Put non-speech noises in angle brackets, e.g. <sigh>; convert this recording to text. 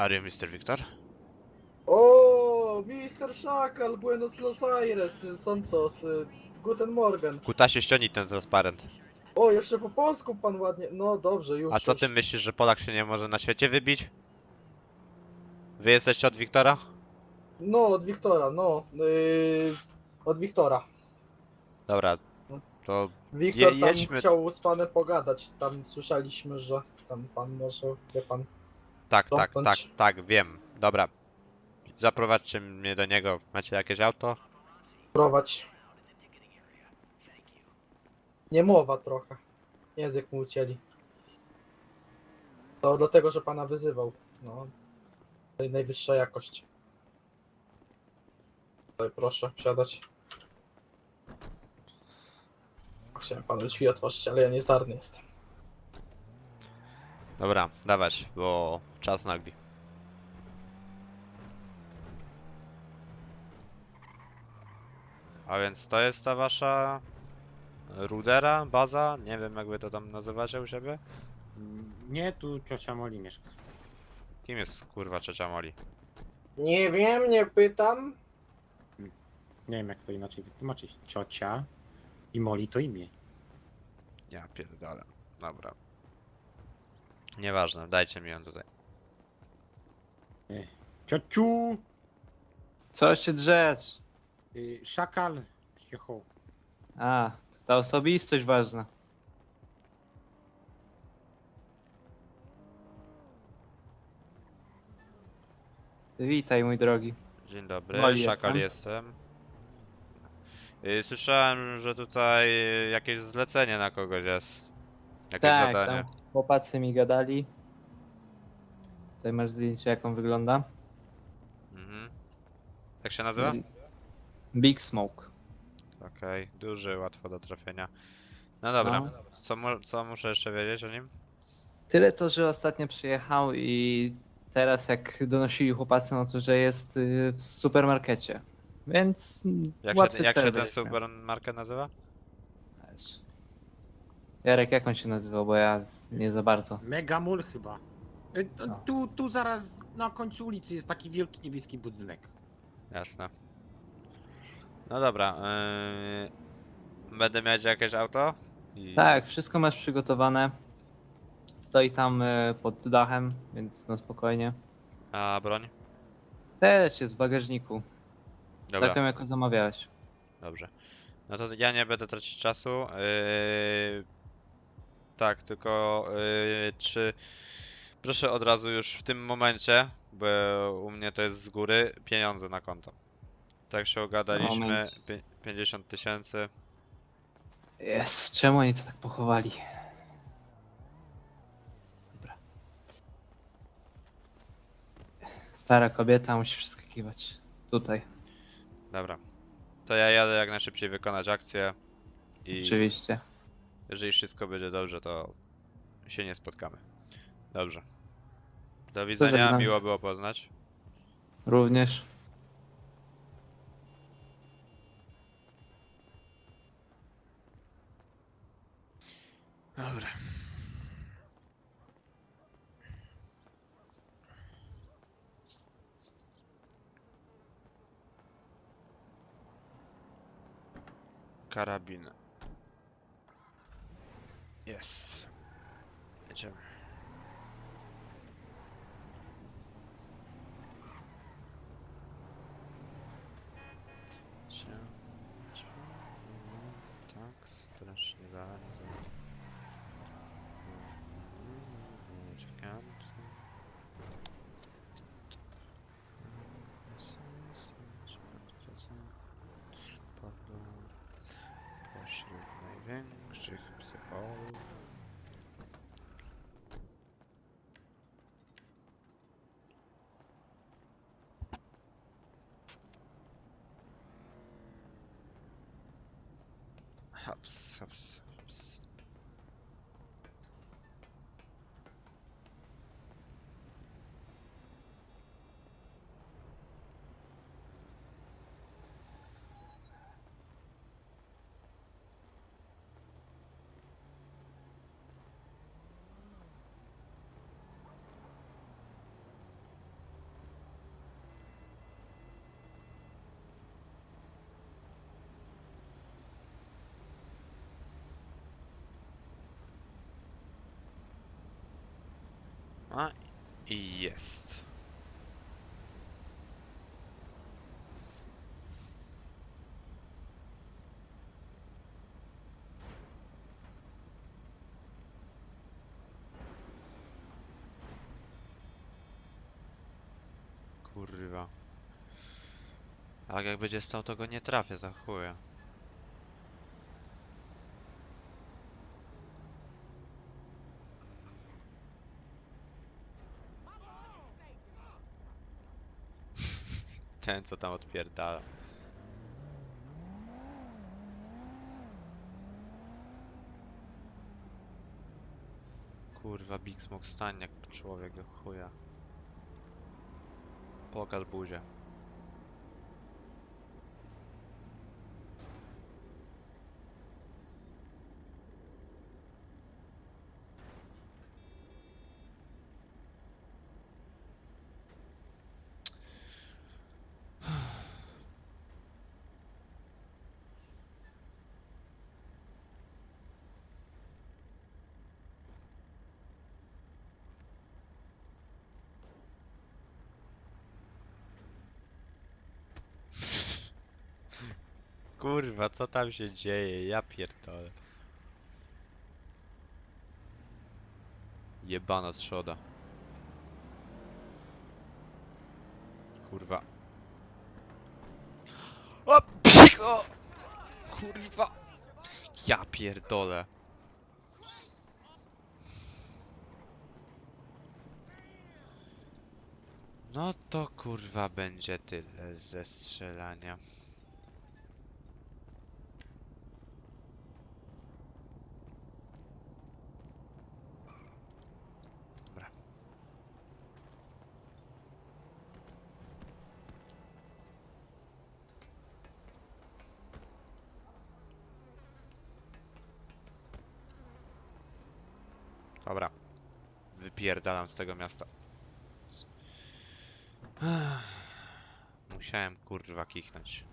Are you Mr. Victor? O, Mister Szakal, Buenos Los Aires, y, Santos, y, Guten Morgen. Kutasie ściągnij ten transparent. O, jeszcze po polsku pan ładnie, no dobrze, już. A co już. ty myślisz, że Polak się nie może na świecie wybić? Wy jesteście od Wiktora? No, od Wiktora, no, yy, od Wiktora. Dobra, to Wiktor Je- tam jedźmy- chciał z panem pogadać, tam słyszeliśmy, że tam pan może, wie pan. Tak, tak, tak, Domknąć. tak, wiem. Dobra. Zaprowadźcie mnie do niego. Macie jakieś auto? prowadź. Nie mowa trochę. Język mu ucięli. To dlatego, że pana wyzywał. No. Najwyższa jakość. Tutaj proszę wsiadać. Chciałem panu drzwi otworzyć, ale ja niezdarny jestem. Dobra, dawać, bo czas nagli. A więc to jest ta wasza rudera, baza? Nie wiem jak wy to tam nazywacie u siebie? Nie, tu ciocia Moli mieszka. Kim jest kurwa trzecia Moli? Nie wiem, nie pytam. Nie wiem jak to inaczej wytłumaczyć. Ciocia i Moli to imię. Ja pierdolę. Dobra. Nieważne, dajcie mi ją tutaj. Ciociu! Co się drzesz? Y, szakal! Cicho. A, to ta osobistość ważna. Witaj, mój drogi. Dzień dobry, Woli Szakal jestem. jestem. Y, Słyszałem, że tutaj jakieś zlecenie na kogoś jest. Jakieś tak, zadanie. tam chłopacy mi gadali. Tutaj masz zdjęcie, jak on wygląda. Mhm. Jak się nazywa? Big Smoke. Okej, duży, łatwo do trafienia. No dobra, No. co, mu, co muszę jeszcze wiedzieć o nim? Tyle to, że ostatnio przyjechał i teraz jak donosili chłopacy, no to, że jest y, w supermarkecie. Więc mm, Jak łatwy się, jak cel się ten supermarket nazywa? Jarek, jak on się nazywał, bo ja z- nie za bardzo. Megamul chyba. Y, No. Tu, tu zaraz na końcu ulicy jest taki wielki niebieski budynek. Jasne. No dobra, yy... będę mieć jakieś auto? I... Tak, wszystko masz przygotowane. Stoi tam y, pod dachem, więc na spokojnie. A broń? Też jest w bagażniku. Dobra. Taką, jaką zamawiałeś. Dobrze. No to ja nie będę tracić czasu. Yy... Tak, tylko yy, czy proszę od razu już w tym momencie, bo u mnie to jest z góry, pieniądze na konto. Tak się ogadaliśmy, Moment. pi- 50 tysięcy. Jest, czemu oni to tak pochowali? Dobra. Stara kobieta musi przeskakiwać. Tutaj, Dobra. To ja jadę jak najszybciej wykonać akcję i oczywiście. Jeżeli wszystko będzie dobrze, to się nie spotkamy. Dobrze. Do widzenia, miło było poznać. Również. Dobra. Karabin. Yes. Good. Hops, hops, hops. A i jest. Kurwa. A jak będzie stał, to go nie trafię za chuja. Ten <laughs> co tam odpierdala. Kurwa, Big Smoke stań jak człowiek do chuja. Pokaż buzię. Kurwa, co tam się dzieje? Ja pierdolę. Jebana trzoda. Kurwa. O, o! Kurwa. Ja pierdolę. No to kurwa będzie tyle ze strzelania. Dobra. Wypierdalam z tego miasta. Musiałem kurwa kichnąć.